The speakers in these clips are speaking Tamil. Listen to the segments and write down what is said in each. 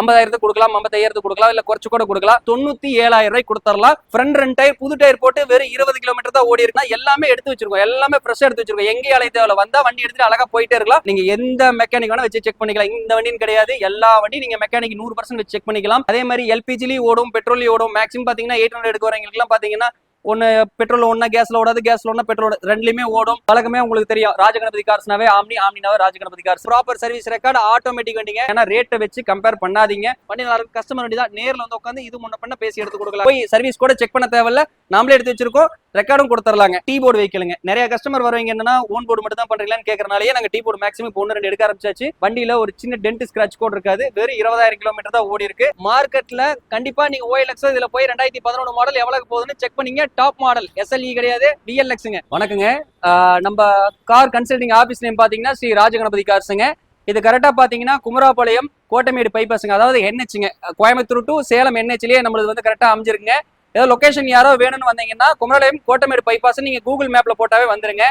ஐம்பதாயிரத்து கொடுக்கலாம் ஐம்பத்தாயிரத்து கொடுக்கலாம் இல்ல குறைச்சு கூட கொடுக்கலாம். தொண்ணூத்தி ஏழாயிரம் ரூபாய் கொடுத்துடலாம் ஃப்ரண்ட் ரெண்டு டயர் புது டயர் போட்டு வெறும் இருபது கிலோமீட்டர் தான் ஓடி இருக்குன்னா எல்லாமே எடுத்து வச்சிருக்கோம். எல்லாமே ஃப்ரெஷ்ஷா எடுத்து வச்சிருக்கோம். எங்கேயும் அலை தேவையில்ல. வந்தா வண்டி எடுத்துட்டு அழகா போயிட்டே இருக்கலாம். நீங்க எந்த மெக்கானிக் வேணா வச்சு செக் பண்ணிக்கலாம். இந்த வண்டின்னு கிடையாது. எல்லா வண்டியும் நீங்க மெக்கானிக் நூறு பர்சன்ட் வச்சு செக் பண்ணிக்கலாம். அதே மாதிரி எல்பிஜிலையும் ஓடும் பெட்ரோலி ஓடும். மேக்ஸிமம் பாத்தீங்கன்னா எயிட் ஹண்ட்ரட் எடுக்கிறவங்களுக்கு வரவங்களுக்குலாம் பாத்தீங்கன்னா ஒன்னு பெட்ரோல் ஒன்னா கேஸ்ல ஓடாது கேஸ்ல ஒன்னா பெட்ரோல் ரெண்டுலயுமே ஓடும். வழக்கமே உங்களுக்கு தெரியும். ராஜகணபதி கார்ஸ்னாவே Omni ஆம்னினாவே Rajaganapathi cars proper service record automatic வண்டிங்க. ஏன்னா ரேட்டை வச்சு கம்பேர் பண்ணாதீங்க. வண்டி நல்லா கஸ்டமர் வண்டி தான். நேர்ல வந்து உட்காந்து இது முன்ன பண்ண பேசி எடுத்து கொடுக்கலாம். போய் சர்வீஸ் கூட செக் பண்ண தேவையில்ல. நாமளே எடுத்து வச்சிருக்கோம். ரெக்கார்டும் கொடுத்துடலாங்க டீ போர்டு வைக்கலுங்க நிறைய கஸ்டமர் வருவீங்க என்னன்னா ஓன் போர்டு மட்டும் தான் பண்றீங்களான்னு கேட்கறனாலே நாங்க டீ போர்டு மேக்ஸிமம் இப்போ ஒன்று ரெண்டு எடுக்க ஆரம்பிச்சாச்சு. வண்டியில ஒரு சின்ன டென்ட் ஸ்கிராச் கோட் இருக்காது. வெறும் இருபதாயிரம் கிலோமீட்டர் தான் ஓடி இருக்கு. மார்க்கெட்ல கண்டிப்பா நீங்க ஓஎல்எக்ஸ் இதுல போய் ரெண்டாயிரத்தி பதினொன்று மாடல் எவ்வளவு போகுதுன்னு செக் பண்ணீங்க. டாப் மாடல் எஸ்எல்இ கிடையாது. டிஎல்எக்ஸுங்க வணக்கங்க. நம்ம கார் கன்சல்டிங் ஆபீஸ் நேம் பாத்தீங்கன்னா ஸ்ரீ ராஜகணபதி கார்ஸுங்க இது கரெக்டாக பார்த்தீங்கன்னா குமராபாளையம் கோட்டமேடு பைபாஸுங்க அதாவது என்ஹெச்ங்க கோயம்புத்தூர் டு சேலம் என்ஹெச்லேயே நம்மளுக்கு வந்து கரெக்டாக அமைஞ்சிருக்குங்க. ஏதோ லொகேஷன் யாரோ வேணும்னு வந்தீங்கன்னா குமரலையும் கோட்டமேடு பைபாஸ் நீங்க கூகுள் மேப்ல போட்டாவே வந்துருங்க.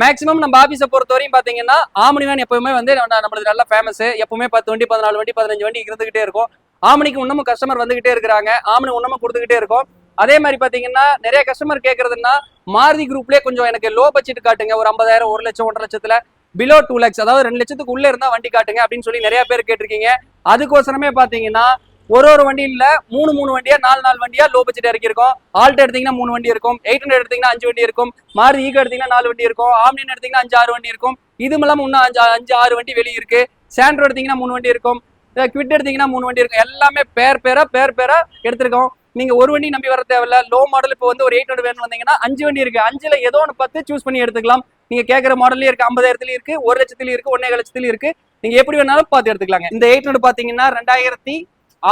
மேக்ஸிமம் நம்ம ஆஃபீஸை பொறுத்த வரையும் பாத்தீங்கன்னா ஆமணி வேன் எப்பவுமே வந்து நம்மளுக்கு நல்லா ஃபேமஸ் எப்பவுமே பத்து வண்டி பதினாலு வண்டி பதினஞ்சு வண்டி இருந்துகிட்டே இருக்கும். ஆமணிக்கு இன்னமும் கஸ்டமர் வந்துகிட்டே இருக்கிறாங்க. ஆமணி இன்னமும் கொடுத்துக்கிட்டே இருக்கும். அதே மாதிரி பாத்தீங்கன்னா நிறைய கஸ்டமர் கேட்கறதுன்னா மாருதி குரூப்லேயே கொஞ்சம் எனக்கு லோ பட்ஜெட் காட்டுங்க. ஒரு ஐம்பதாயிரம் ஒரு லட்சம் ஒன்றரை லட்சத்துல. பிலோ டூ லேக்ஸ் அதாவது ரெண்டு லட்சத்துக்கு உள்ள இருந்தா வண்டி காட்டுங்க அப்படின்னு சொல்லி நிறைய பேர் கேட்டிருக்கீங்க. அதுக்கோசரமே பாத்தீங்கன்னா ஒரு ஒரு வண்டியில் மூணு மூணு வண்டியா நாலு நாலு வண்டியா லோ பட்ஜெட் இறக்கிருக்கும் ஆல்ட் எடுத்தீங்கன்னா மூணு வண்டி இருக்கும். எயிட் ஹண்ட்ரட் எடுத்தீங்கன்னா அஞ்சு வண்டி இருக்கும். மாருதி ஈகோ எடுத்தீங்கன்னா நாலு வண்டி இருக்கும். ஆம்னியன் எடுத்தீங்கன்னா அஞ்சு ஆறு வண்டி இருக்கும். இது இல்லாம இன்னும் அஞ்சு அஞ்சு ஆறு வண்டி வெளியே இருக்கு. சாண்ட்ரோ எடுத்தீங்கன்னா மூணு வண்டி இருக்கும். குவிட் எடுத்தீங்கன்னா மூணு வண்டி இருக்கும். எல்லாமே பேர் பேரா பேர் பேரா எடுத்திருக்கோம். நீங்க ஒரு வண்டி நம்பி வர தேவையில்ல. லோ மாடல் இப்போ வந்து ஒரு எயிட் ஹண்ட்ரட் வேணும் வந்தீங்கன்னா அஞ்சு வண்டி இருக்கு. அஞ்சுல ஏதோ ஒன்று பத்து சூஸ் பண்ணி எடுத்துக்கலாம். நீங்க கேட்குற மாடல்லயும் இருக்கு. ஐம்பதாயிரத்துலயும் இருக்கு. ஒரு லட்சத்துலயும் இருக்கு. ஒன்னே லட்சத்துலயும் இருக்கு. நீங்க எப்படி வேணாலும் பார்த்து எடுத்துக்கலாங்க. இந்த எயிட் ஹண்ட்ரட் பாத்தீங்கன்னா ரெண்டாயிரத்தி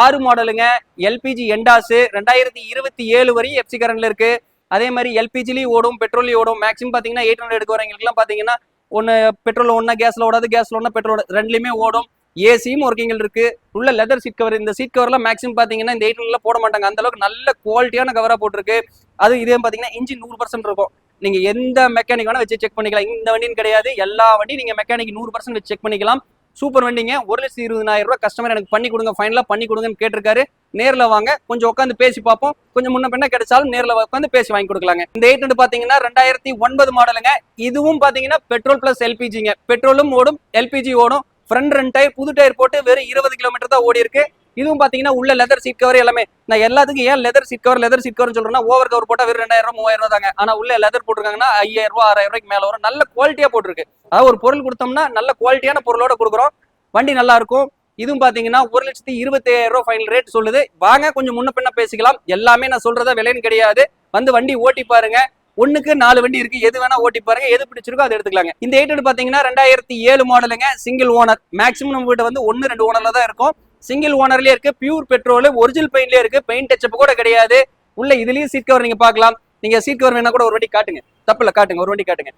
ஆறு மாடலுங்க. எல்பிஜி எண்டாஸ் ரெண்டாயிரத்தி இருபத்தி ஏழு வரையும் எஃப்சி கரண்ட்ல இருக்கு. அதே மாதிரி எல்பிஜிலையும் ஓடும் பெட்ரோலையும் ஓடும். மேக்ஸிமம் பாத்தீங்கன்னா எயிட் ஹண்ட்ரட் எடுக்க வரவங்களுக்குலாம் பாத்தீங்கன்னா ஒன்று பெட்ரோல் ஒன்னா கேஸ்ல ஓடாது கேஸ்ல ஒன்னா பெட்ரோல் ரெண்டுலயுமே ஓடும். ஏசியும் ஒர்க்கிங்கில் இருக்கு. உள்ள லெதர் சீட் கவர் இந்த சீட் கவர்லாம் மேக்ஸிமம் பாத்தீங்கன்னா இந்த எயிட் ஹண்ட்ரட்ல போட மாட்டாங்க. அந்த அளவுக்கு நல்ல குவாலிட்டியான கவரா போட்டிருக்கு. அது இதே பாத்தீங்கன்னா இன்ஜின் நூறு பர்சன்ட் இருக்கும். நீங்க எந்த மெக்கானிக் வேணா வச்சு செக் பண்ணிக்கலாம். இந்த வண்டின்னு கிடையாது. எல்லா வண்டியும் நீங்க மெக்கானிக் நூறு பர்சன்ட் வச்சு செக் பண்ணிக்கலாம். சூப்பர் வண்டிங்க. ஒரு லட்சத்தி இருபதாயிரம் ரூபாய் கஸ்டமர் எனக்கு பண்ணி கொடுங்க ஃபைனலாக பண்ணி கொடுங்கன்னு கேட்டிருக்காரு. நேர்ல வாங்க கொஞ்சம் உட்காந்து பேசி பார்ப்போம். கொஞ்சம் முன்ன பின்ன கிடைச்சாலும் நேர்ல உட்காந்து பேசி வாங்கி கொடுக்கலாங்க. இந்த எயிட் ஹண்ட்ரட் பாத்தீங்கன்னா ரெண்டாயிரத்தி ஒன்பது மாடலுங்க இதுவும் பாத்தீங்கன்னா பெட்ரோல் பிளஸ் எல்பிஜிங்க பெட்ரோலும் ஓடும் எல்பிஜி ஓடும். ஃப்ரண்ட் ரெண்டு டயர் புது டயர் போட்டு வெறும் இருபது கிலோமீட்டர் தான் ஓடி இருக்கு இதுவும் பாத்தீங்கன்னா உள்ள லெதர் சீட் கவர் எல்லாமே. நான் எல்லாத்துக்கும் ஏன் leather seat cover leather seat cover சொல்றேன்னா ஓவர் கவர் போட்டா வெறும் ரெண்டாயிரம் ரூபாய் மூவாயிரம் ரூபாய் தாங்க. ஆனா உள்ள லெதர் போட்டிருக்காங்கன்னா ஐயாயிரம் ரூபாய் ஆறாயிரம் ரூபாய்க்கு மேல வரும். நல்ல குவாலிட்டியா போட்டிருக்கு. அதாவது ஒரு பொருள் கொடுத்தோம்னா நல்ல குவாலிட்டியான பொருளோட கொடுக்குறோம். வண்டி நல்லா இருக்கும். இதுவும் பாத்தீங்கன்னா ஒரு லட்சத்தி இருபத்தி ஐயாயிரம் ரூபாய் ஃபைனல் ரேட் சொல்லுது. வாங்க கொஞ்சம் முன்ன பின்ன பேசிக்கலாம். எல்லாமே நான் சொல்றத விலைன்னு கிடையாது. வந்து வண்டி ஓட்டி பாருங்க. ஒண்ணுக்கு நாலு வண்டி இருக்கு. எது வேணா ஓட்டி பாருங்க. எது பிடிச்சிருக்கோ அதை எடுத்துக்கலாங்க. இந்த எயிட் பாத்தீங்கன்னா ரெண்டாயிரத்தி ஏழு மாடலுங்க சிங்கிள் ஓனர் மேக்ஸிமம் நம்ம கிட்ட வந்து ஒன்னு ரெண்டு ஓனர்ல தான் இருக்கும். சிங்கிள் ஓனர்லயே இருக்கு பியூர் பெட்ரோல் ஒரிஜினல் பெயிண்ட்லயே இருக்கு பெயிண்ட் டச்சப் கூட கிடையாது. உள்ள இதுலயும் சீட் கவர் நீங்க பார்க்கலாம். நீங்க சீட் கவர் வேணா கூட ஒரு வண்டி காட்டுங்க. தப்புல காட்டுங்க ஒரு வண்டி காட்டுங்க.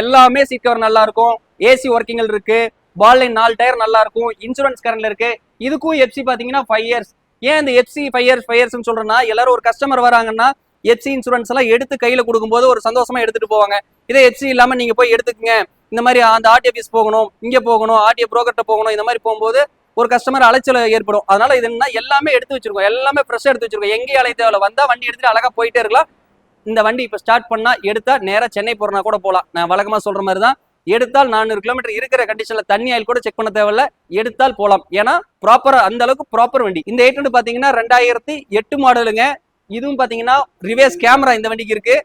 எல்லாமே சீட் கவர் நல்லா இருக்கும். ஏசி ஒர்க்கிங்கள் இருக்கு. பால்லைன் நாலு டயர் நல்லா இருக்கும். இன்சூரன்ஸ் கரண்ட்ல இருக்கு. இதுக்கும் எஃப்சி பாத்தீங்கன்னா ஃபைவ் இயர்ஸ் ஏன் இந்த FC five years five years சொல்றேன்னா எல்லாரும் ஒரு கஸ்டமர் வராங்கன்னா எஃப்சி இன்சூரன்ஸ் எல்லாம் எடுத்து கையில கொடுக்கும்போது ஒரு சந்தோஷமா எடுத்துட்டு போவாங்க. இதே எஃப்சி இல்லாம நீங்க போய் எடுத்துக்கங்க. இந்த மாதிரி அந்த ஆர்டி ஆஃபீஸ் போகணும் இங்க போகணும் ஆர்டிஓ புரோக்கர்ட்ட போகணும் இந்த மாதிரி போகும்போது ஒரு கஸ்டமர் அலைச்சல் ஏற்படும். அதனால இது என்ன எல்லாமே எடுத்து வச்சிருக்கோம். எல்லாமே ஃப்ரெஷ்ஷாக எடுத்து வச்சிருக்கோம். எங்கேயும் அலைய தேவையில்ல. வந்தால் வண்டி எடுத்துட்டு அழகாக போயிட்டே இருக்கலாம். இந்த வண்டி இப்போ ஸ்டார்ட் பண்ணால் எடுத்தால் நேராக சென்னை போறனா கூட போகலாம் நான் வழக்கமாக சொல்கிற மாதிரி தான் எடுத்தால் நானூறு கிலோமீட்டர் இருக்கிற கண்டிஷன்ல தண்ணி ஆயில் கூட செக் பண்ண தேவையில்ல. எடுத்தால் போகலாம் ஏன்னா ப்ராப்பரா அந்த அளவுக்கு ப்ராப்பர் வண்டி. இந்த எயிட் ஹண்ட்ரட் பாத்தீங்கன்னா ரெண்டாயிரத்தி எட்டு மாடலுங்க இதுவும் பாத்தீங்கன்னா ரிவேஸ் கேமரா இந்த வண்டிக்கு இருக்கு.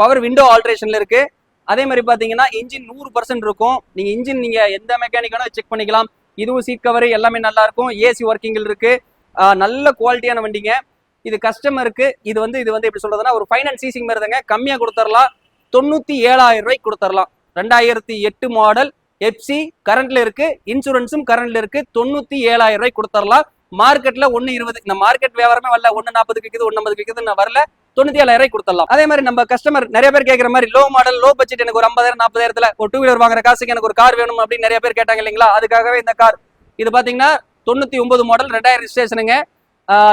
பவர் விண்டோ ஆல்ட்ரேஷன்ல இருக்கு. அதே மாதிரி பாத்தீங்கன்னா இன்ஜின் நூறு பர்சன்ட் இருக்கும். நீங்க இன்ஜின் நீங்க எந்த மெக்கானிக் செக் பண்ணிக்கலாம். இதுவும் சீட் கவர் எல்லாமே நல்லா இருக்கும் ஏசி ஒர்க்கிங்கில் இருக்கு. நல்ல குவாலிட்டியான வண்டிங்க. இது கஸ்டமருக்கு இது வந்து இது வந்து எப்படி சொல்றதுன்னா ஒரு ஃபைனான்ஸ் சீசிங் மாதிரி தாங்க. கம்மியாக கொடுத்துடலாம் தொண்ணூத்தி ஏழாயிரம் ரூபாய்க்கு கொடுத்துடலாம் ரெண்டாயிரத்தி எட்டு மாடல் எஃப்சி கரண்ட்ல இருக்கு. இன்சூரன்ஸும் கரண்ட்ல இருக்கு. தொண்ணூத்தி ஏழாயிரம் ரூபாய்க்கு கொடுத்துடலாம் மார்க்கெட்ல ஒன்னு இருபது. இந்த மார்க்கெட் வியாபாரமே வரல. ஒன்னு நாற்பதுக்கு விற்குது ஒன்னு ஐம்பதுக்கு விற்குது நான் வரல. தொண்ணூத்தி ஏழாயிரம் கொடுத்துடலாம். அதே மாதிரி நம்ம கஸ்டமர் நிறைய பேர் கேட்கற மாதிரி லோ மாடல் லோ பட்ஜெட் எனக்கு ஒரு ஐம்பதாயிரம் நாற்பதாயிரத்துல ஒரு டூ வீலர் வாங்குற காசுக்கு எனக்கு ஒரு கார் வேணும் அப்படின்னு நிறைய பேர் கேட்டாங்க இல்லைங்களா? அதுக்காகவே இந்த கார் இது பாத்தீங்கன்னா தொண்ணூத்தி ஒன்பது மாடல் ரெண்டாயிரம் ரிஜிஸ்ட்ரேஷனுங்க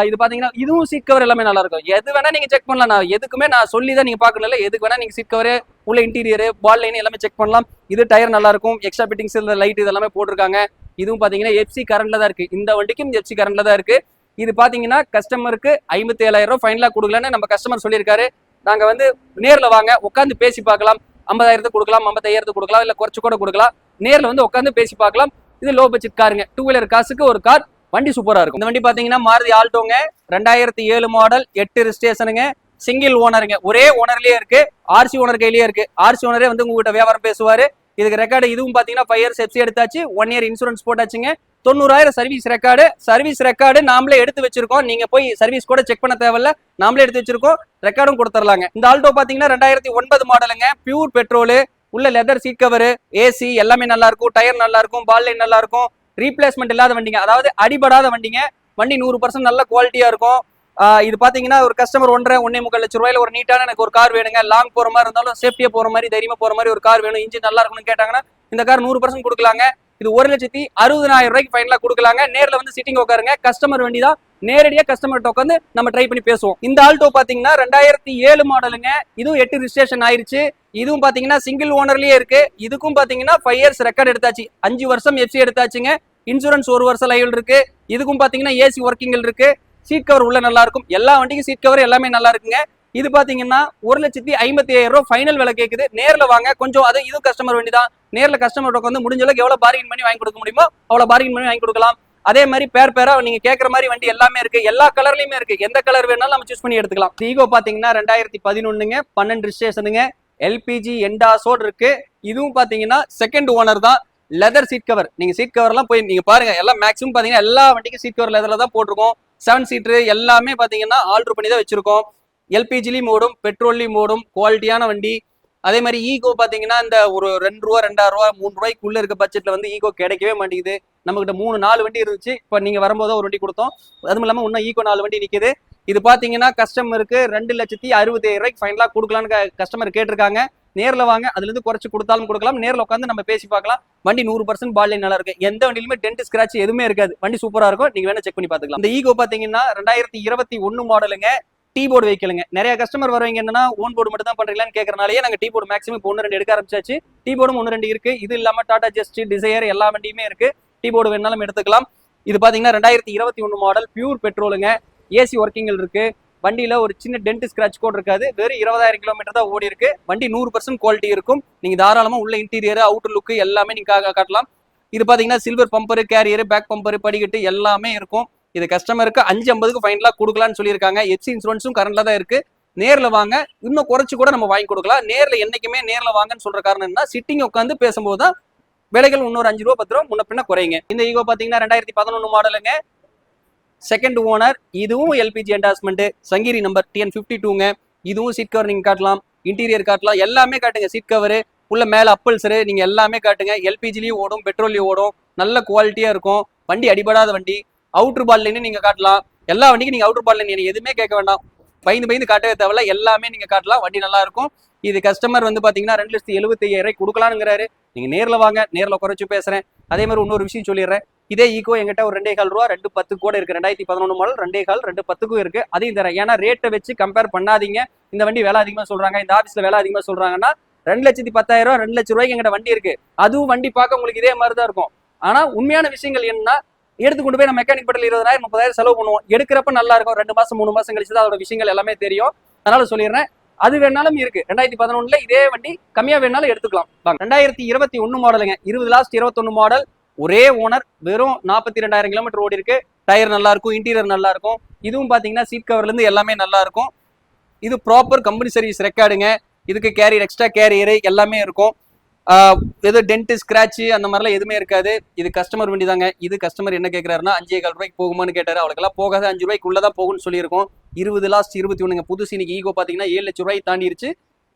இது பாத்தீங்கன்னா இதுவும் சீட் கவர் எல்லாமே நல்லா இருக்கும். எது வேணா நீங்க செக் பண்ணலாம். நான் எதுக்குமே நான் சொல்லி தான் நீங்க பார்க்கணும் எதுக்கு வேணா நீங்க சீட் கவர் உள்ள இன்டீரியர் பால் லைன் எல்லாமே செக் பண்ணலாம். இது டயர் நல்லா இருக்கும். எக்ஸ்ட்ரா பிட்டிங்ஸ் லைட் இதெல்லாமே போட்டிருக்காங்க. இதுவும் பாத்தீங்கன்னா எஃப்சி கரண்ட்ல தான் இருக்கு. இந்த வண்டிக்கும் எஃப்சி கரண்ட்ல தான் இருக்கு. இது பார்த்தீங்கன்னா கஸ்டமருக்கு ஐம்பத்தி ஏழாயிரம் ரூபாய் ஃபைனலாக கொடுக்கலன்னு நம்ம கஸ்டமர் சொல்லியிருக்காரு. நாங்கள் வந்து நேரில் வாங்க உட்காந்து பேசி பார்க்கலாம். ஐம்பதாயிரத்துக்கு கொடுக்கலாம் ஐம்பத்தாயிரத்துக்கு கொடுக்கலாம் இல்லை குறைச்சு கூட கொடுக்கலாம். நேரில் வந்து உட்காந்து பேசி பார்க்கலாம். இது லோ பட்ஜெட் காருங்க டூ வீலர் காசுக்கு ஒரு கார் வண்டி சூப்பராக இருக்கும். இந்த வண்டி பார்த்தீங்கன்னா மாருதி ஆல்டோங்க. ரெண்டாயிரத்தி ஏழு மாடல் எட்டு ரிஜிஸ்ட்ரேஷனுங்க சிங்கிள் ஓனருங்க ஒரே ஓனர்லேயே இருக்கு. ஆர்சி ஓனர் கையிலேயே இருக்கு. ஆர்சி ஓனரே வந்து உங்ககிட்ட வியாபாரம் பேசுவார். இதுக்கு ரெக்கார்டு இதுவும் பார்த்தீங்கன்னா ஃபைவ் இயர்ஸ் எஃப்சி எடுத்தாச்சு. ஒன் இயர் இன்சூரன்ஸ் போட்டாச்சுங்க. தொண்ணூறாயிரம் சர்வீஸ் ரெக்கார்டு சர்வீஸ் ரெக்கார்டு நாமளே எடுத்து வச்சிருக்கோம். நீங்க போய் சர்வீஸ் கூட செக் பண்ண தேவையில்ல. நாமளே எடுத்து வச்சிருக்கோம். ரெக்கார்டும் கொடுத்துடலாங்க இந்த ஆல்டோ பாத்தீங்கன்னா ரெண்டாயிரத்தி ஒன்பது மாடலுங்க பியூர் பெட்ரோலு உள்ள லெதர் சீட் கவர் ஏசி எல்லாமே நல்லா இருக்கும் டயர் நல்லா இருக்கும் பால் லைன் நல்லா இருக்கும் ரீப்ளேஸ்மெண்ட் இல்லாத வண்டிங்க. அதாவது அடிபடாத வண்டிங்க. வண்டி நூறு பர்சன்ட் நல்ல குவாலிட்டியா இருக்கும். இது பாத்தீங்கன்னா ஒரு கஸ்டமர் ஒன்றரை ஒன்னே முக்கால் லட்ச ரூபாயில ஒரு நீட்டான எனக்கு ஒரு கார் வேணுங்க. லாங் போற மாதிரி இருந்தாலும் சேஃப்டியா போற மாதிரி தைரியமா போற மாதிரி ஒரு கார் வேணும். இன்ஜின் நல்லா இருக்கணும்னு கேட்டாங்கன்னா இந்த கார் நூறு பர்சன்ட் கொடுக்கலாங்க. இது ஒரு லட்சத்தி அறுபதாயிரம் ரூபாய்க்கு ஃபைனலாக கொடுக்கலாங்க. நேரில் வந்து சிட்டிங் உட்காருங்க. கஸ்டமர் வண்டி தான் நேரடியாக கஸ்டமர்கிட்ட உட்காந்து நம்ம ட்ரை பண்ணி பேசுவோம். இந்த ஆல்டோ பார்த்தீங்கன்னா ரெண்டாயிரத்தி ஏழு மாடலுங்க இதுவும் எட்டு ரிஜிஸ்ட்ரேஷன் ஆயிருச்சு. இதுவும் பார்த்தீங்கன்னா சிங்கிள் ஓனர்லயே இருக்கு. இதுக்கும் பார்த்தீங்கன்னா ஃபைவ் இயர்ஸ் ரெக்கார்ட் எடுத்தாச்சு. அஞ்சு வருஷம் எஃப்சி எடுத்தாச்சுங்க. இன்சூரன்ஸ் ஒரு வருஷம் லைவில் இருக்கு. இதுக்கும் பார்த்தீங்கன்னா ஏசி ஒர்க்கிங்கில் இருக்கு. சீட் கவர் உள்ள நல்லா இருக்கும். எல்லா வண்டிக்கும் சீட் கவர் எல்லாமே நல்லா இருக்குங்க. இது பார்த்தீங்கன்னா ஒரு லட்சத்தி ஐம்பத்தி ஐயாயிரம் ரூபாய் ஃபைனல் விலை கேட்குது நேரில் வாங்க. கொஞ்சம் அது இது கஸ்டமர் வண்டி தான் நேரில் கஸ்டமர் வந்து முடிஞ்ச அளவுக்கு பார்கின் பண்ணி வாங்கி கொடுக்க முடியுமோ அவ்வளோ பார்கின் பண்ணி வாங்கி கொடுக்கலாம். அதே மாதிரி பேர் பேரா நீங்க கேட்கற மாதிரி வண்டி எல்லாமே இருக்கு. எல்லா கலர்லயுமே இருக்கு. எந்த கலர் வேணாலும் நம்ம சூஸ் பண்ணி எடுத்துக்கலாம். ஈகோ பாத்தீங்கன்னா ரெண்டாயிரத்தி பதினொன்னுங்க. பன்னெண்டு ரிஜிஸ்ட்ரேஷனுங்க எல்பிஜி என்டாஸோடு இருக்கு. இதுவும் பாத்தீங்கன்னா செகண்ட் ஓனர் தான். லெதர் சீட் கவர் நீங்க சீட் கவர்லாம் போய் நீங்க பாருங்க. எல்லாம் மேக்ஸிமம் பாத்தீங்கன்னா எல்லா வண்டிக்கும் சீட் கவர் லெதர்ல தான் போட்டிருக்கோம். செவன் சீட்ரு எல்லாமே பாத்தீங்கன்னா ஆல்டர் பண்ணி தான் வச்சிருக்கோம். எல்பிஜிலையும் ஓடும் பெட்ரோல்லையும் ஓடும் குவாலிட்டியான வண்டி. அதே மாதிரி ஈகோ பார்த்தீங்கன்னா இந்த ஒரு ரெண்டு ரூபா ரெண்டாயிரம் ரூபா மூணு ரூபாய்க்குள்ள இருக்க பட்ஜெட்ல வந்து ஈகோ கிடைக்கவே மாட்டேங்குது. நம்மகிட்ட மூணு நாலு வண்டி இருந்துச்சு. இப்போ நீங்க வரும்போது ஒரு வண்டி கொடுத்தோம். அதுவும் இல்லாமல் இன்னும் ஈகோ நாலு வண்டி நிற்கிது இது பார்த்தீங்கன்னா கஸ்டமருக்கு ரெண்டு லட்சத்தி அறுபத்தி ரூபாய்க்கு ஃபைனலாக கொடுக்கலான்னு கஸ்டமர் கேட்டிருக்காங்க. நேரில் வாங்க. அதுலேருந்து குறைச்சி குறைச்சு கொடுத்தாலும் கொடுக்கலாம். நேரில் உட்காந்து நம்ம பேசி பார்க்கலாம். வண்டி நூறு பர்சன்ட் பால் நல்லா இருக்கு. எந்த வண்டியிலுமே டென்ட் ஸ்கிராச் எதுவுமே இருக்காது. வண்டி சூப்பராக இருக்கும். நீங்கள் வேணா செக் பண்ணி பார்த்துக்கலாம். இந்த ஈகோ பார்த்தீங்கன்னா ரெண்டாயிரத்தி இருபத்தி ஒன்று மாடலுங்க டீ போர்டு வைக்கலுங்க. நிறைய கஸ்டமர் வருவீங்க என்னன்னா ஓன் போர்டு மட்டும் தான் பண்றீங்களான்னு கேட்கறனாலே நாங்க டீ போர்டு மேக்ஸிமம் இப்போ ஒன்று ரெண்டு எடுக்க ஆரம்பிச்சாச்சு. டீ போர்டும் ஒன்று ரெண்டு இருக்கு. இது இல்லாம டாடா ஜெஸ்ட் டிசையர் எல்லா வண்டியுமே இருக்கு. டீ போர்டு வேணாலும் எடுத்துக்கலாம். இது பாத்தீங்கன்னா ரெண்டாயிரத்தி இருபத்தி ஒன்று மாடல் பியூர் பெட்ரோலுங்க ஏசி ஒர்க்கிங் இருக்கு. வண்டியில ஒரு சின்ன டென்ட் ஸ்கிராச் கோட் இருக்காது. வெறும் இருபதாயிரம் கிலோமீட்டர் தான் ஓடி இருக்கு. வண்டி நூறு பர்சன்ட் குவாலிட்டி இருக்கும். நீங்க தாராளமா உள்ள இன்டீரியர் அவுட்டர் லுக்கு எல்லாமே நீங்க காட்டலாம். இது பாத்தீங்கன்னா silver bumper carrier back bumper படிக்கட்டு எல்லாமே இருக்கும். இது கஸ்டமருக்கு அஞ்சு ஐம்பதுக்கு ஃபைனலாக கொடுக்கலாம்னு சொல்லியிருக்காங்க. எச்சி இன்சூரன்ஸும் கரண்ட்ல தான் இருக்கு. நேரில் வாங்க. இன்னும் குறைச்சி கூட நம்ம வாங்கி கொடுக்கலாம். நேரில் என்னைக்குமே நேரில் வாங்கன்னு சொல்ற காரணம் என்ன சிட்டிங் உட்காந்து பேசும்போது தான் விலைகள் இன்னொரு அஞ்சு ரூபா பத்து ரூபா முன்ன பின்ன குறையுங்க. இந்த ஈகோ பார்த்தீங்கன்னா ரெண்டாயிரத்தி பதினொன்று மாடலுங்க செகண்ட் ஓனர் இதுவும் LPG endorsement Sankari number TN fifty டூங்க இதுவும் சீட் கவர் நீங்கள் காட்டலாம். இன்டீரியர் காட்டலாம். எல்லாமே காட்டுங்க. சீட் கவர் உள்ள மேலே அப்பல்சரு நீங்கள் எல்லாமே காட்டுங்க. எல்பிஜிலையும் ஓடும் பெட்ரோல்லையும் ஓடும். நல்ல குவாலிட்டியாக இருக்கும். வண்டி அடிபடாத வண்டி. அவுட்ரு பால் நீங்க காட்டலாம். எல்லா வண்டிக்கும் நீங்க அவுட்ரு பால் லைன் நீங்க எதுவுமே கேட்க வேண்டாம். பயந்து பயந்து காட்டவே தேவையில்ல. எல்லாமே நீங்க காட்டலாம். வண்டி நல்லா இருக்கும். இது கஸ்டமர் வந்து பாத்தீங்கன்னா ரெண்டு லட்சத்தி எழுபத்தி ஐயாயிரம் கொடுக்கலாம்ங்கிறாரு நீங்க நேர்ல வாங்க. நேர்ல குறைச்சு பேசுறேன். அதே மாதிரி இன்னொரு விஷயம் சொல்லிடுறேன். இதே ஈகோ எங்கிட்ட ஒரு ரெண்டே கால் ரூபா ரெண்டு பத்து கூட இருக்கு. ரெண்டாயிரத்தி பதினொன்று மாடல் ரெண்டே கால் ரெண்டு பத்துக்கும் இருக்கு. அதையும் தரேன். ஏன்னா ரேட்டை வச்சு கம்பேர் பண்ணாதீங்க. இந்த வண்டி வேலை அதிகமா சொல்றாங்க. இந்த ஆபீஸ்ல வேலை அதிகமா சொல்றாங்கன்னா ரெண்டு லட்சத்தி பத்தாயிரம் ரூபா ரெண்டு லட்ச ரூபாய்க்கு எங்கிட்ட வண்டி இருக்கு. அதுவும் வண்டி பார்க்க உங்களுக்கு இதே மாதிரி தான் இருக்கும். ஆனா உண்மையான விஷயங்கள் என்னன்னா எடுத்து கொண்டு போய் நம்ம மெக்கானிக் பட்டில் இருபதாயிரம் முப்பதாயிரம் செலவு பண்ணுவோம். எடுக்கிறப்ப நல்லா இருக்கும். ரெண்டு மாசம் மூணு மாசம் கழிச்சு தான் அதோட விஷயங்கள் எல்லாமே தெரியும். அதனால சொல்லிடுறேன். அது வேணாலும் இருக்கு. ரெண்டாயிரத்தி பதினொன்னுல இதே வண்டி கம்மியா வேணாலும் எடுத்துக்கலாம். வாங்க. ரெண்டாயிரத்தி இருபத்தி ஒன்னு மாடலுங்க இருபது லாஸ்ட் இருபத்தொன்னு மாடல் ஒரே ஓனர் வெறும் நாற்பத்தி ரெண்டாயிரம் கிலோமீட்டர் ஓடி இருக்கு. டயர் நல்லா இருக்கும் இன்டீரியர் நல்லா இருக்கும் இதுவும் பாத்தீங்கன்னா சீட் கவர்ல இருந்து எல்லாமே நல்லா இருக்கும் இது ப்ராப்பர் கம்பெனி சர்வீஸ் ரெக்கார்டுங்க இதுக்கு கேரியர் எக்ஸ்ட்ரா கேரியர் எல்லாமே இருக்கும். ஏதோ டென்ட் ஸ்கிராட்ச் அந்த மாதிரிலாம் எதுவுமே இருக்காது. இது கஸ்டமர் வண்டி தாங்க இது கஸ்டமர் என்ன கேட்கறாருன்னா அஞ்சே கால் ரூபாய்க்கு போகுமான்னு கேட்டார். அவளுக்கெல்லாம் போகாத. அஞ்சு ரூபாய்க்குள்ள தான் போகும்னு சொல்லியிருக்கோம். இருபது லாஸ்ட் இருபத்தி ஒன்றுங்க புதுசு இன்னைக்கு ஈகோ பார்த்தீங்கன்னா ஏழு லட்ச ரூபாய் தாண்டிருச்சு.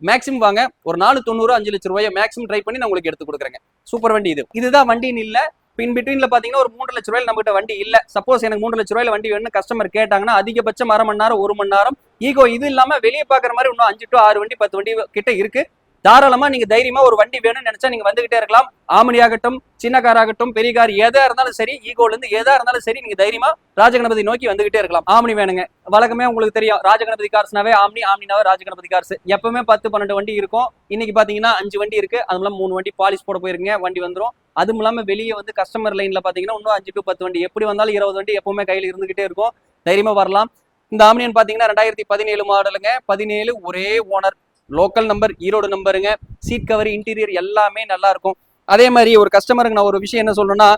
மேக்ஸிமம் வாங்க. ஒரு நாலு தொண்ணூறு அஞ்சு லட்ச ரூபாய் மேக்ஸிமம் ட்ரை பண்ணி நான் உங்களுக்கு எடுத்து கொடுக்குறேங்க. சூப்பர் வண்டி இது. இதுதான் வண்டின்னு இல்லை. இன் பிட்வீனில் பார்த்தீங்கன்னா ஒரு மூன்று லட்ச ரூபாயில நம்மகிட்ட வண்டி இல்லை. சப்போஸ் எனக்கு மூன்று லட்ச ரூபாயில வண்டி வேணும்னு கஸ்டமர் கேட்டாங்கன்னா அதிகபட்சம் அரை மணி நேரம் ஒரு மணி நேரம். ஈகோ இது இல்லாமல் வெளியே பார்க்குற மாதிரி இன்னும் அஞ்சு டு ஆறு வண்டி பத்து வண்டி கிட்ட இருக்கு. தாராளமா நீங்க தைரியமா ஒரு வண்டி வேணும்னு நினைச்சா நீங்க வந்துகிட்டே இருக்கலாம். ஆமணி ஆகட்டும் சின்ன கார் ஆகட்டும் பெரிய கார் எதா இருந்தாலும் சரி ஈகோல இருந்து எதா இருந்தாலும் சரி நீங்க தைரியமா ராஜகணபதி நோக்கி வந்துகிட்டே இருக்கலாம். ஆமணி வேணுங்க. வழக்கமே உங்களுக்கு தெரியும். ராஜகணபதி கார்ஸ்னாவே ஆம்னி ஆம்னினாவே ராஜகணபதி கார்ஸ். எப்பவுமே பத்து பன்னெண்டு வண்டி இருக்கும். இன்னைக்கு பாத்தீங்கன்னா அஞ்சு வண்டி இருக்கு. அது மூலம் மூணு வண்டி பாலிஷ் போட போயிருங்க வண்டி வந்துடும் அதுவும் இல்லாம வெளியே வந்து கஸ்டமர் லைன்ல பாத்தீங்கன்னா இன்னும் அஞ்சு டு பத்து வண்டி. எப்படி வந்தாலும் இருபது வண்டி எப்பவுமே கையில் இருந்துகிட்டே இருக்கும். தைரியமா வரலாம். இந்த ஆம்னியன் பாத்தீங்கன்னா ரெண்டாயிரத்தி பதினேழு மாடலுங்க பதினேழு ஒரே ஓனர் லோக்கல் நம்பர் ஈரோடு நம்பருங்க. சீட் கவர் இன்டீரியர் எல்லாமே நல்லா இருக்கும் அதே மாதிரி ஒரு கஸ்டமருக்கு நான் ஒரு விஷயம் என்ன சொல்லணும்னா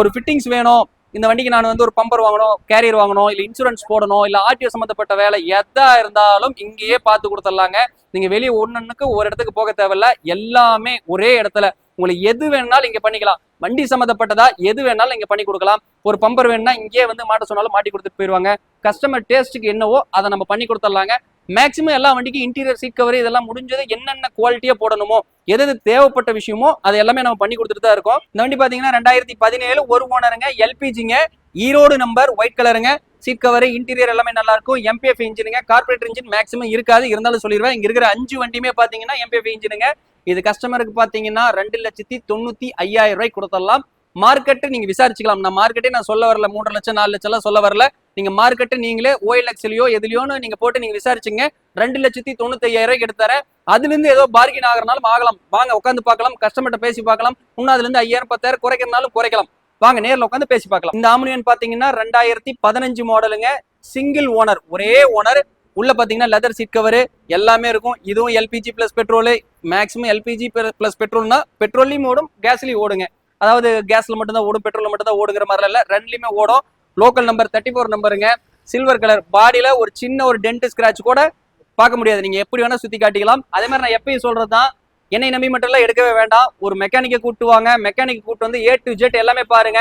ஒரு ஃபிட்டிங்ஸ் வேணும். இந்த வண்டிக்கு நான் வந்து ஒரு பம்பர் வாங்கணும் கேரியர் வாங்கணும் இல்லை இன்சூரன்ஸ் போடணும் இல்லை ஆர்டிஓ சம்மந்தப்பட்ட வேலை எதா இருந்தாலும் இங்கேயே பார்த்து கொடுத்துடலாங்க. நீங்கள் வெளியே ஒன்றுக்கு ஒரு இடத்துக்கு போக தேவையில்ல. எல்லாமே ஒரே இடத்துல. உங்களுக்கு எது வேணாலும் இங்கே பண்ணிக்கலாம். வண்டி சம்மந்தப்பட்டதா எது வேணாலும் இங்கே பண்ணி கொடுக்கலாம். ஒரு பம்பர் வேணும்னா இங்கேயே வந்து மாட்ட சொன்னாலும் மாட்டி கொடுத்துட்டு போயிடுவாங்க கஸ்டமர் டேஸ்ட்டுக்கு என்னவோ அதை நம்ம பண்ணி கொடுத்துடலாங்க. மேக்ஸிமம் எல்லா வண்டிக்கும் இன்டீரியர் சீட் கவர் இதெல்லாம் முடிஞ்சது என்னென்ன குவாலிட்டியா போடணுமோ எது எது தேவைப்பட்ட விஷயமோ அது எல்லாமே நம்ம பண்ணி கொடுத்துட்டு தான் இருக்கோம். இந்த வண்டி பாத்தீங்கன்னா ரெண்டாயிரத்தி பதினேழு ஒரு ஓனருங்க எல்பிஜிங்க ஈரோடு நம்பர் ஒயிட் கலருங்க சீட் கவர் இன்டீரியர் எல்லாமே நல்லா இருக்கும். எம்பிஎஃப் இன்ஜினுங்க கார்பரேட் இன்ஜின் மேக்ஸிமம் இருக்காது. இருந்தாலும் சொல்லிடுவேன் இங்க இருக்கிற அஞ்சு வண்டியுமே பாத்தீங்கன்னா எம்பிஎஃப் இன்ஜினுங்க இது கஸ்டமருக்கு பாத்தீங்கன்னா ரெண்டு லட்சத்தி தொண்ணூத்தி ஐயாயிரம் ரூபாய் கொடுத்துடலாம். மார்க்கெட்டு நீங்க விசாரிச்சுக்கலாம். நான் மார்க்கெட்டே நான் சொல்ல வரல. மூன்று லட்சம் நாலு லட்சம் எல்லாம் சொல்ல வரல. நீங்க மார்க்கெட்டு நீங்களே ஓஎல்எக்ஸ்லயோ எதுலயோன்னு நீங்க போட்டு நீங்க விசாரிச்சுங்க. ரெண்டு லட்சத்தி தொண்ணூத்தி ஐயாயிரம் ரூபாய்க்கு அதுல இருந்து ஏதோ பார்கின் ஆகிறனாலும் ஆகலாம். வாங்க உட்காந்து பார்க்கலாம். கஸ்டமர்கிட்ட பேசி பார்க்கலாம். இன்னும் அதுல இருந்து ஐயாயிரம் பத்தாயிரம் குறைக்கிறனாலும் குறைக்கலாம். வாங்க நேர்ல உட்காந்து பேசி பார்க்கலாம். இந்த ஆம்னியன் பாத்தீங்கன்னா ரெண்டாயிரத்தி பதினஞ்சு மாடலுங்க சிங்கிள் ஓனர் ஒரே ஓனர் உள்ள பாத்தீங்கன்னா லெதர் சீட் கவர் எல்லாமே இருக்கும். இதுவும் LPG plus petrol maximum LPG plus பெட்ரோல்னா பெட்ரோல்லையும் ஓடும் கேஸ்லயும் ஓடுங்க. அதாவது கேஸ்ல மட்டும்தான் ஓடும் பெட்ரோல்ல மட்டும்தான் ஓடுகிற ஓடுங்கிற மாதிரி இல்லை. ரெண்டுலையுமே ஓடும். லோக்கல் நம்பர் தேர்ட்டி ஃபோர் நம்பருங்க சில்வர் கலர் பாடியில ஒரு சின்ன ஒரு டென்ட் ஸ்கிராச் கூட பார்க்க முடியாது. நீங்க எப்படி வேணா சுத்தி காட்டிக்கலாம். அதே மாதிரி நான் எப்பயும் சொல்றதுதான் என்னை நம்பி மட்டும் எல்லாம் எடுக்கவே வேண்டாம். ஒரு மெக்கானிக்கை கூட்டு வாங்க. மெக்கானிக் கூட்டு வந்து ஏ டு ஜெட் எல்லாமே பாருங்க.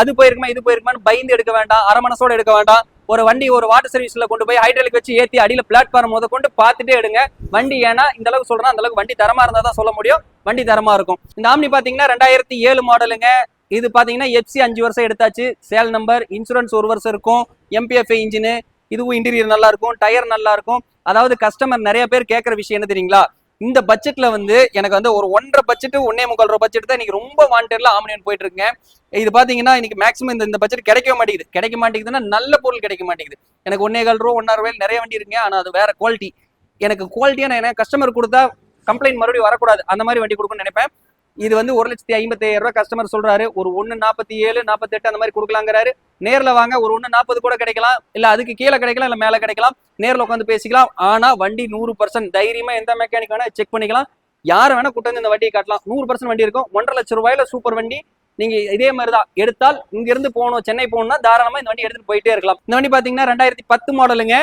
அது போயிருக்குமா இது போயிருக்குமான்னு பயந்து எடுக்க வேண்டாம். அரை மனசோட எடுக்க வேண்டாம். ஒரு வண்டி ஒரு வாட்டர் சர்வீஸ்ல கொண்டு போய் ஹைட்ரலுக்கு வச்சு ஏத்தி அடியில பிளாட்ஃபார்ம் முத கொண்டு பார்த்துட்டே எடுங்க. வண்டி ஏன்னா இந்த அளவுக்கு சொல்றேன் அந்த அளவுக்கு வண்டி தரமா இருந்தா தான் சொல்ல முடியும். வண்டி தரமா இருக்கும். இந்த ஆம்னி பாத்தீங்கன்னா ரெண்டாயிரத்தி ஏழு மாடலுங்க இது பாத்தீங்கன்னா எஃப்சி அஞ்சு வருஷம் எடுத்தாச்சு. சேல் நம்பர் இன்சூரன்ஸ் ஒரு வருஷம் இருக்கும். எம்பிஎஃப்ஐ இன்ஜின் இதுவும் இன்டீரியர் நல்லா இருக்கும். டயர் நல்லா இருக்கும். அதாவது கஸ்டமர் நிறைய பேர் கேட்குற விஷயம் என்ன தெரியுங்களா? இந்த பட்ஜெட்ல வந்து எனக்கு வந்து ஒரு ஒன்றரை பட்ஜெட் ஒன்னே முக்கால் ரூபா பட்ஜெட் தான் இன்னைக்கு ரொம்ப வாண்டட்ல ஆம்னியன் போயிட்டு இருக்கேன் இது பாத்தீங்கன்னா இன்னைக்கு மேக்ஸிமம் இந்த இந்த பட்ஜெட் கிடைக்க மாட்டேங்குது. கிடைக்க மாட்டேங்குதுன்னா நல்ல பொருள் கிடைக்க மாட்டேங்குது. எனக்கு ஒன்னே கால் ரூபா ஒன்னாயிரம் ரூபாய் நிறைய வண்டி இருக்குங்க. ஆனா அது வேற குவாலிட்டி எனக்கு குவாலிட்டியான என்ன? கஸ்டமர் கொடுத்தா கம்ப்ளைண்ட் மறுபடியும் வரக்கூடாது. அந்த மாதிரி வண்டி கொடுக்கணும்னு நினைப்பேன். இது வந்து ஒரு லட்சத்தி ஐம்பத்தி ஐயாயிரம் ரூபாய் கஸ்டமர் சொல்றாரு. ஒரு ஒன்னு நாற்பத்தி ஏழு நாற்பத்தெட்டு அந்த மாதிரி கொடுக்கலாங்கிறாரு. நேர்ல வாங்க ஒரு ஒன்னு நாற்பது கூட கிடைக்கலாம். இல்லை அதுக்கு கீழே கிடைக்கலாம் இல்ல மேல கிடைக்கலாம். நேர்ல உட்காந்து பேசிக்கலாம். ஆனா வண்டி நூறு பர்சன்ட் தைரியமா எந்த மெக்கானிக் வேணால் செக் பண்ணிக்கலாம். யார் வேணா கூட்டு வந்து இந்த வண்டியை காட்டலாம். நூறு பர்சன்ட் வண்டி இருக்கும். ஒன்றரை லட்சம் ரூபாயில சூப்பர் வண்டி. நீங்க இதே மாதிரி தான் எடுத்தால் இங்க இருந்து போகணும் சென்னை போகணும்னா தாராளமா இந்த வண்டி எடுத்துட்டு போயிட்டே இருக்கலாம். இந்த வண்டி பாத்தீங்கன்னா ரெண்டாயிரத்தி பத்து மாடலுங்க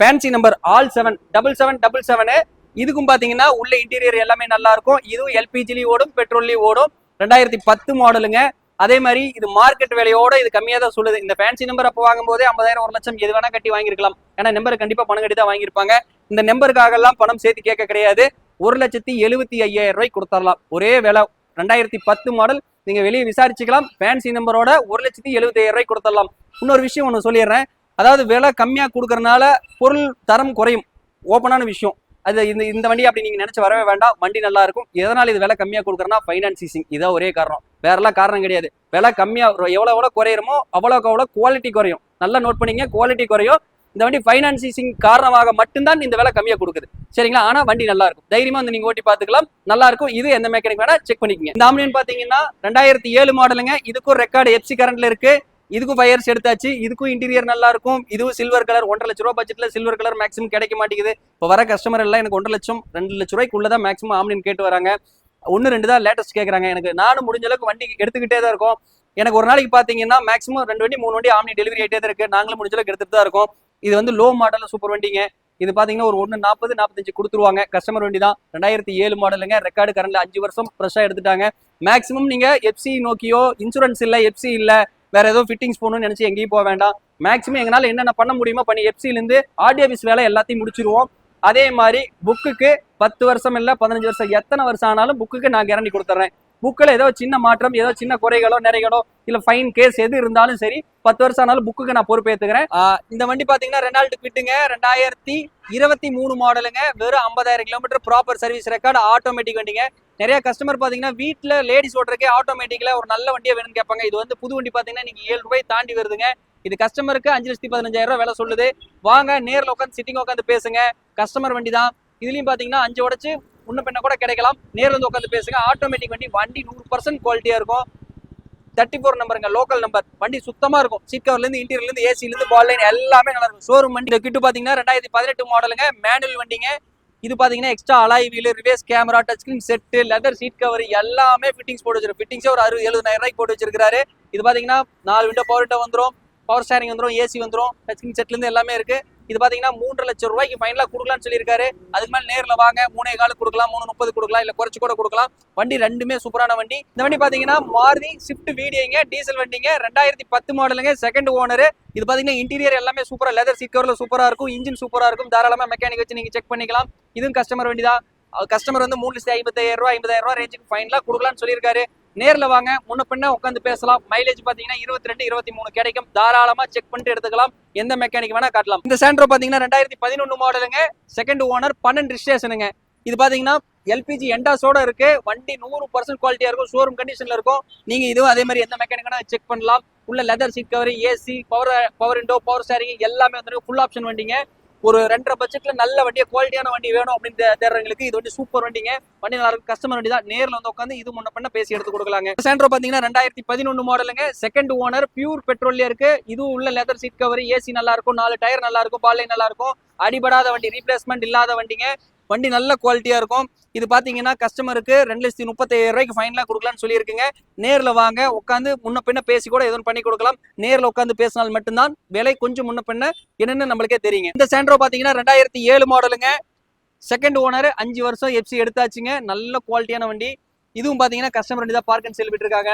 fancy number all seven double seven double seven இதுக்கும் பார்த்தீங்கன்னா உள்ள இன்டீரியர் எல்லாமே நல்லா இருக்கும். இதுவும் எல்பிஜிலையும் ஓடும் பெட்ரோல்லையும் ஓடும். ரெண்டாயிரத்தி பத்து மாடலுங்க அதே மாதிரி இது மார்க்கெட் விலையோட இது கம்மியாக தான் சொல்லுது. இந்த ஃபேன்சி நம்பர் அப்போ வாங்கும்போதே ஐம்பதாயிரம் ஒரு லட்சம் எது வேணா கட்டி வாங்கியிருக்கலாம் ஏன்னா நம்பர் கண்டிப்பாக பணம் கட்டி தான் வாங்கியிருப்பாங்க. இந்த நம்பருக்காக எல்லாம் பணம் சேர்த்து கேட்க கிடையாது. ஒரு லட்சத்தி எழுபத்தி ஐயாயிரம் ரூபாய் கொடுத்துடலாம். ஒரே விலை. ரெண்டாயிரத்தி பத்து மாடல் நீங்க வெளியே விசாரிச்சுக்கலாம். ஃபேன்சி நம்பரோட ஒரு லட்சத்தி எழுபத்தி ஐயாயிரம் ரூபாய் கொடுத்துடலாம். இன்னொரு விஷயம் ஒன்று சொல்லிடுறேன். அதாவது விலை கம்மியாக கொடுக்கறனால பொருள் தரம் குறையும். ஓப்பனான விஷயம். அது இந்த இந்த வண்டி அப்படி நீங்க நினைச்சு வரவே வேண்டாம். வண்டி நல்லா இருக்கும். எதனால இது விலை கம்மியா கொடுக்குறேன்னா ஃபைனான்சிங் இதான் ஒரே காரணம். வேற எல்லாம் காரணம் கிடையாது. விலை கம்மியா எவ்வளவு எவ்வளவு குறையுமோ அவ்வளோக்கு அவ்வளோ குவாலிட்டி குறையும். நல்லா நோட் பண்ணீங்க குவாலிட்டி குறையும். இந்த வண்டி ஃபைனான்சிங் காரணமாக மட்டும்தான் இந்த விலை கம்மியா கொடுக்குது. சரிங்களா? ஆனா வண்டி நல்லா இருக்கும். தைரியமா வந்து நீங்க ஓட்டி பாத்துக்கலாம் நல்லா இருக்கும். இது எந்த மெக்கானிக் வேணா செக் பண்ணிக்கங்க. இந்த ஆம்னியன் பாத்தீங்கன்னா ரெண்டாயிரத்தி ஏழு மாடலுங்க இதுக்கும் ரெக்கார்டு எஃப்சி கரண்ட்ல இருக்கு. இதுக்கும் ஃபைவ் இயர்ஸ் எடுத்தாச்சு. இதுக்கும் இன்டீரியர் நல்லா இருக்கும் இதுவும் சில்வர் கலர் ஒன்றரை லட்ச ரூபா பட்ஜெட்ல சில்வர் கலர் மேக்ஸிமம் கிடைக்க மாட்டேங்குது. இப்போ வர கஸ்டமர் எல்லாம் எனக்கு ஒன்றரை லட்சம் ரெண்டு லட்ச ரூபாய்க்குள்ள தான் மேக்ஸிமம் ஆம்னியன் கேட்டு வராங்க. ஒன்று ரெண்டு தான் லேட்டஸ்ட் கேட்குறாங்க எனக்கு நானும் முடிஞ்ச அளவுக்கு வண்டி எடுத்துக்கிட்டே தான் இருக்கும். எனக்கு ஒரு நாளைக்கு பார்த்தீங்கன்னா மேக்ஸிமம் ரெண்டு வண்டி மூணு வண்டி ஆம்னி டெலிவரி ஆகிட்டே தான் இருக்கு. நாங்களும் முடிஞ்ச அளவுக்கு எடுத்துட்டு தான் இருக்கோம். இது வந்து லோ மாடலில் சூப்பர் வண்டிங்க. இது பார்த்தீங்கன்னா ஒரு ஒன்று நாற்பது நாற்பத்தஞ்சு கொடுத்துருவாங்க. கஸ்டமர் வண்டி தான். ரெண்டாயிரத்தி ஏழு மாடலுங்க ரெக்கார்டு கரண்ட்ல அஞ்சு வருஷம் ஃப்ரெஷ்ஷாக எடுத்துட்டாங்க. மேக்ஸிமம் நீங்கள் எஃப்சி நோக்கியோ இன்சூரன்ஸ் இல்லை எஃப்சி இல்லை வேற ஏதோ ஃபிட்டிங்ஸ் போகணும்னு நினைச்சு எங்கேயும் போக வேண்டாம். மேக்ஸிமம் எங்களால் என்னென்ன பண்ண முடியுமோ பண்ணி எஃப்சிலேருந்து ஆர்டி ஆஃபீஸ் வேலை எல்லாத்தையும் முடிச்சிருவோம். அதே மாதிரி புக்குக்கு பத்து வருஷம் இல்லை பதினஞ்சு வருஷம் எத்தனை வருஷம் ஆனாலும் புக்குக்கு நான் கேரண்டி கொடுத்துட்றேன் புக்கில் ஏதோ சின்ன மாற்றம் ஏதோ சின்ன குறைகளோ நிறைகளோ இல்லை ஃபைன் கேஸ் எது இருந்தாலும் சரி பத்து வருஷம் ஆனாலும் புக்குக்கு நான் பொறுப்பேற்றுக்கிறேன் இந்த வண்டி பார்த்தீங்கன்னா ரெனால்டு கிட்டுங்க ரெண்டாயிரத்தி இருபத்தி மூணு மாடலுங்க வெறும் ஐம்பதாயிரம் kilometre proper service record automatic வண்டிங்க. நிறைய கஸ்டமர் பார்த்தீங்கன்னா வீட்டில் லேடிஸ் ஓட்டுறக்கே ஆட்டோமேட்டிக்கலாக ஒரு நல்ல வண்டியை வேணும்னு கேட்பாங்க. இது வந்து புது வண்டி பார்த்தீங்கன்னா நீங்கள் ஏழு ரூபாய் தாண்டி வருதுங்க. இது கஸ்டமருக்கு அஞ்சு லட்சத்தி பதினஞ்சாயிரம் ரூபாய் விலை சொல்லுது. வாங்க நேரில் உட்காந்து சிட்டிங் உட்காந்து பேசுங்க. கஸ்டமர் வண்டி தான் இதுலையும் பார்த்தீங்கன்னா அஞ்சு உடச்சு முன்ன பின்ன கூட கிடைக்கலாம். நேரில் வந்து உட்காந்து பேசுங்க. ஆட்டோமேட்டிக் வண்டி வண்டி நூறு பர்சன்ட் குவாலிட்டியாக இருக்கும். தேர்ட்டி ஃபோர் நம்பருங்க லோக்கல் நம்பர் வண்டி சுத்தமாக இருக்கும். சீட் கவர்லேருந்து இன்டீரியர்லேருந்து ஏசிலேருந்து பால் லைன் எல்லாமே நல்லா இருக்கும். ஷோரூம் வண்டி கிட்டு பார்த்தீங்கன்னா ரெண்டாயிரத்தி பதினெட்டு மாடலுங்க மேனுவல் வண்டிங்க. இது பாத்தீங்கன்னா extra alloy wheel reverse camera touch screen set leather seat cover எல்லாமே ஃபிட்டிங்ஸ் போட்டு வச்சிருக்கு ஃபிட்டிங்ஸே ஒரு அறுபது எழுபதாயிரம் ரூபாய்க்கு போட்டு வச்சிருக்காரு இது பாத்தீங்கன்னா நாலு window power window power steering வந்துடும் ஏசி வந்துடும் டச் ஸ்கிரீன் செட்ல இருந்து எல்லாமே இருக்கு. இது பாத்தீங்கன்னா மூன்று லட்சம் ரூபாய்க்கு ஃபைனலா கொடுக்கலாம்னு சொல்லியிருக்காரு. அதுக்கு மேல நேர்ல வாங்க மூணே காலு கொடுக்கலாம் மூணு முப்பது கொடுக்கலாம் இல்ல குறைச்சு கூட கொடுக்கலாம். வண்டி ரெண்டுமே சூப்பரான வண்டி. இந்த வண்டி பாத்தீங்கன்னா மாருதி ஸ்விஃப்ட் வீடியோங்க டீசல் வண்டிங்க ரெண்டாயிரத்தி பத்து மாடலுங்க செகண்ட் ஓனர் இது பாத்தீங்கன்னா இன்டீரியர் எல்லாமே சூப்பரா லெதர் சீட் கவர்ல சூப்பரா இருக்கும் இன்ஜின் சூப்பரா இருக்கும். தாராளமா மெக்கானிக் வச்சு நீங்க செக் பண்ணிக்கலாம். இதுவும் கஸ்டமர் வண்டி தான். கஸ்டமர் வந்து மூணு லட்சத்தி ஐம்பத்தாயிரம் ரூபாய் ஐம்பதாயிரம் ரூபாய் ரேஞ்சுக்கு ஃபைனலா கொடுக்கலாம்னு சொல்லியிருக்காரு. நேரில் வாங்க. முன்ன பின்ன உட்காந்து பேசலாம். மைலேஜ் பார்த்தீங்கன்னா இருபத்தி ரெண்டு இருபத்தி மூணு கிடைக்கும். தாராளமாக செக் பண்ணிட்டு எடுத்துக்கலாம். எந்த மெக்கானிக் வேணால் காட்டலாம். இந்த சேண்ட்ரோ பார்த்தீங்கன்னா ரெண்டாயிரத்தி பதினொன்று மாடலுங்க செகண்ட் ஓனர் பன்னெண்டு ரிஜிஸ்ட்ரேஷனுங்க இது பார்த்தீங்கன்னா எல்பிஜி எண்டாஸோட இருக்கு. வண்டி நூறு பர்சன்ட் குவாலிட்டியாக இருக்கும். ஷோரூம் கண்டிஷனில் இருக்கும். நீங்கள் இதுவும் அதே மாதிரி எந்த மெக்கானிக் செக் பண்ணலாம். உள்ள leather seat cover AC power power window power steering எல்லாமே வந்து ஃபுல் ஆப்ஷன் வண்டிங்க. ஒரு ரெண்டரை பட்ஜெட்ல நல்ல வண்டியை குவாலிட்டியான வண்டி வேணும் அப்படின்னு தேடுறவங்களுக்கு இது வண்டி சூப்பர் வண்டிங்க. வண்டி நல்லா இருக்கும் கஸ்டமர் வண்டி தான். நேர்ல வந்து உட்காந்து இது முன்ன பண்ண பேசி எடுத்து கொடுக்கலாங்க. சாண்ட்ரோ பாத்தீங்கன்னா ரெண்டாயிரத்தி பதினொன்னு மாடலுங்க செகண்ட் ஓனர் பியூர் பெட்ரோல்ல இருக்கு. இதுவும் உள்ள லெதர் சீட் கவர் ஏசி நல்லா இருக்கும். நாலு டயர் நல்லா இருக்கும். பாலை நல்லா இருக்கும். அடிபடாத வண்டி ரீப்ளேஸ்மெண்ட் இல்லாத வண்டிங்க. வண்டி நல்ல குவாலிட்டியாக இருக்கும். இது பார்த்தீங்கன்னா கஸ்டமருக்கு ரெண்டு லட்சத்தி முப்பத்தாயிரம் ரூபாய்க்கு ஃபைனலா கொடுக்கலான்னு சொல்லியிருக்குங்க. நேரில் வாங்க உட்காந்து முன்ன பின்ன பேசி கூட எதுவும் பண்ணி கொடுக்கலாம். நேரில் உட்காந்து பேசினால் மட்டும்தான் விலை கொஞ்சம் முன்ன பின்ன என்னென்னு நம்மளுக்கே தெரியுங்க. இந்த சேண்ட்ரோ பார்த்தீங்கன்னா ரெண்டாயிரத்தி ஏழு மாடலுங்க செகண்ட் ஓனர் அஞ்சு வருஷம் எஃப்சி எடுத்தாச்சுங்க. நல்ல குவாலிட்டியான வண்டி. இதுவும் பார்த்தீங்கன்னா கஸ்டமர் வண்டி தான் பார்க் அண்ட் செல் விட்டுருக்காங்க.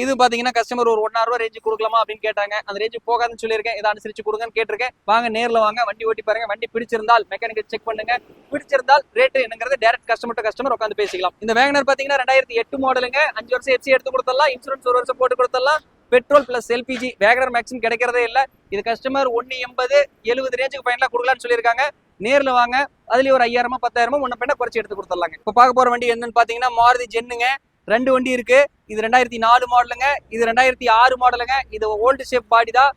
இது பாத்தீங்கன்னா கஸ்டமர் ஒரு ஒன் ரூபா ரேஞ்சு கொடுக்கலாமா அப்படின்னு கேட்டாங்க. அந்த ரேஞ்சு போகாதுன்னு சொல்லியிருக்கேன். இதை அனுசரிச்சு கொடுங்கன்னு கேட்டிருக்கேன். வாங்க நேரில் வாங்க. வண்டி ஓட்டி பாருங்க. வண்டி பிடிச்சிருந்தால் மெக்கானிக்கல் செக் பண்ணுங்க. பிடிச்சிருந்தால் ரேட் என்னங்கிறது டேரக்ட் கஸ்டமர் டு கஸ்டமர் உட்காந்து பேசிக்கலாம். இந்த வேகனர் பாத்தீங்கன்னா ரெண்டாயிரத்தி எட்டு மாடலுங்க அஞ்சு வருஷம் எஃப்சி எடுத்து கொடுத்தலாம் இன்சூரன்ஸ் ஒரு வருஷம் போட்டு கொடுத்தலாம் petrol plus LPG WagonR maximum கிடைக்கிறதே இல்லை. இது கஸ்டமர் ஒன்று எண்பது எழுபது ரேஞ்சுக்கு ஃபைனலா கொடுக்கலான்னு சொல்லியிருக்காங்க. நேரில் வாங்க. அதுலேயும் ஒரு ஐயாயிரமா பத்தாயிரமா ஒன்று பின்ன குறைச்சி எடுத்து கொடுத்துடலாங்க இப்போ பார்க்க போகிற வண்டி என்னன்னு பார்த்தீங்கன்னா மாருதி ஜென்னுங்க ரெண்டு வண்டி இருக்கு. இது ரெண்டாயிரத்தி நாலு மாடலுங்க இது ரெண்டாயிரத்தி ஆறு மாடலுங்க இது ஓல்டு ஷேப் பாடி தான்.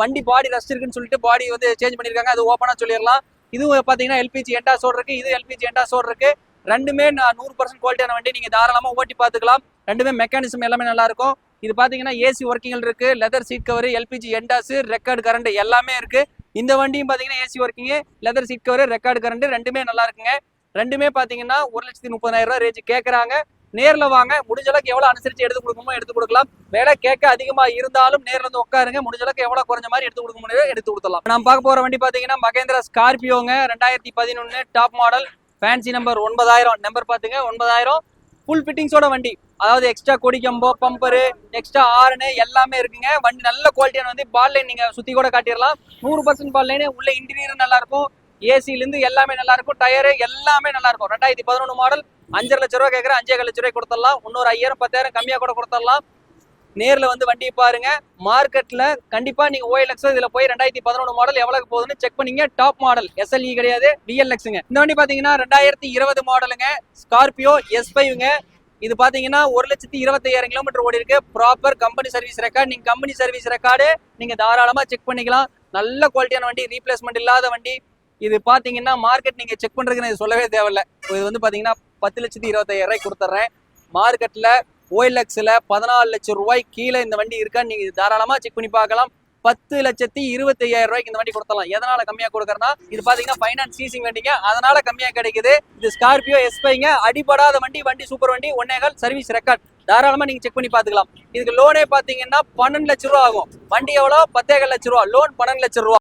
வண்டி பாடி ரஸ்ட் இருக்குன்னு சொல்லிட்டு பாடி வந்து சேஞ்ச் பண்ணிருக்காங்க. அது ஓப்பனா சொல்லிடலாம். இதுவும் பாத்தீங்கன்னா எல்பிஜி எண்டா சோடு இருக்கு. இது எல்பிஜி எண்டா சோடு இருக்கு. ரெண்டுமே நான் நூறு பர்சன்ட் குவாலிட்டியான வண்டி. நீங்க தாராளமா ஓட்டி பார்த்துக்கலாம். ரெண்டுமே மெக்கானிசம் எல்லாமே நல்லா இருக்கும். இது பாத்தீங்கன்னா ஏசி ஒர்க்கிங் இருக்கு. Leather seat cover LPG endorse record current எல்லாமே இருக்கு. இந்த வண்டியும் பாத்தீங்கன்னா AC working leather seat cover record current ரெண்டுமே நல்லா இருக்குங்க. ரெண்டுமே பாத்தீங்கன்னா ஒரு லட்சத்தி முப்பதாயிரம் ரூபாய் ரேஞ்சு கேட்குறாங்க நேர்ல வாங்க. முடிஞ்சளவுக்கு எவ்வளோ எவ்வளவு அனுசரிச்சு எடுத்து கொடுக்கணுமோ எடுத்து கொடுக்கலாம். வேலை கேட்க அதிகமா இருந்தாலும் நேர்ல வந்து உட்காருங்க. முடிஞ்சளவுக்கு எவ்வளோ எவ்வளவு குறைஞ்ச மாதிரி எடுத்து கொடுக்க முடியும் எடுத்து கொடுத்துலாம் நான் பார்க்க போற வண்டி பாத்தீங்கன்னா மகேந்திரா ஸ்கார்பியோங்க. ரெண்டாயிரத்தி பதினொன்னு டாப் மாடல் ஃபேன்சி நம்பர் ஒன்பதாயிரம். நம்பர் பாத்துங்க. ஒன்பதாயிரம். ஃபுல் ஃபிட்டிங்ஸோட வண்டி. அதாவது எக்ஸ்ட்ரா கொடி கம்போ பம்பரு எக்ஸ்ட்ரா ஆர்னு எல்லாமே இருக்குங்க. வண்டி நல்ல குவாலிட்டியான வந்து பால் லைன் நீங்க சுத்தி கூட காட்டிடலாம். நூறு பர்சன்ட் பால் லைன் உள்ள இன்டீரியர் நல்லா இருக்கும். எல்லாமே நல்லா இருக்கும். டயரு எல்லாமே நல்லா இருக்கும். ரெண்டாயிரத்தி பதினொன்று மாடல் அஞ்சரை லட்ச ரூபா கேட்குறேன் அஞ்சே லட்ச ரூபாய் கொடுத்துடலாம். இன்னொரு ஐயாயிரம் பத்தாயிரம் கம்மியாக கூட கொடுத்துடலாம். நேரில் வந்து வண்டியை பாருங்க. மார்க்கெட்ல கண்டிப்பாக நீங்க ஓஎல்எக்ஸ் இதில் போய் ரெண்டாயிரத்தி பதினொன்று மாடல் எவ்வளோ போகுதுன்னு செக் பண்ணிங்க. டாப் மாடல் எஸ்எல்இ கிடையாது டிஎல்எக்ஸுங்க இந்த வண்டி பார்த்தீங்கன்னா ரெண்டாயிரத்தி இருபது மாடலுங்க ஸ்கார்பியோ எஸ் ஃபைவ்ங்க இது பார்த்தீங்கன்னா ஒரு லட்சத்தி இருபத்தையாயிரம் கிலோமீட்டர் ஓடி இருக்கு. ப்ராப்பர் கம்பெனி சர்வீஸ் ரெக்கார்டு நீங்கள் கம்பெனி சர்வீஸ் ரெக்கார்டு நீங்கள் தாராளமாக செக் பண்ணிக்கலாம். நல்ல குவாலிட்டியான வண்டி ரீப்ளேஸ்மெண்ட் இல்லாத வண்டி. இது பார்த்தீங்கன்னா மார்க்கெட் நீங்கள் செக் பண்ணுறதுக்கு சொல்லவே தேவையில்லை. இது வந்து பார்த்தீங்கன்னா பத்து லட்சத்தி இருபத்தாயிரம் ரூபாய் கொடுத்துட்றேன். மார்க்கெட்ல ஓஎல்எக்ஸில் பதினாலு லட்சம் ரூபாய் கீழே இந்த வண்டி இருக்கான்னு நீங்க தாராளமா செக் பண்ணி பார்க்கலாம். பத்து லட்சத்தி இருபத்தி ஐயாயிரம் ரூபாய்க்கு இந்த வண்டி கொடுத்தலாம் எதனால கம்மியா கொடுக்கறனா இது பாத்தீங்கன்னா ஃபைனான்ஸ் சீசிங் வண்டிங்க. அதனால கம்மியா கிடைக்குது. இது ஸ்கார்பியோ எஸ்பைங்க அடிபடாத வண்டி வண்டி சூப்பர் வண்டி ஒன்னேகால் சர்வீஸ் ரெக்கார்ட் தாராளமா நீங்க செக் பண்ணி பாத்துக்கலாம் இதுக்கு லோனே பாத்தீங்கன்னா பன்னெண்டு லட்சம் ரூபா ஆகும். வண்டி எவ்வளோ? பத்தேகால் லட்சம் ரூபா. லோன் பன்னெண்டு லட்சம் ரூபா.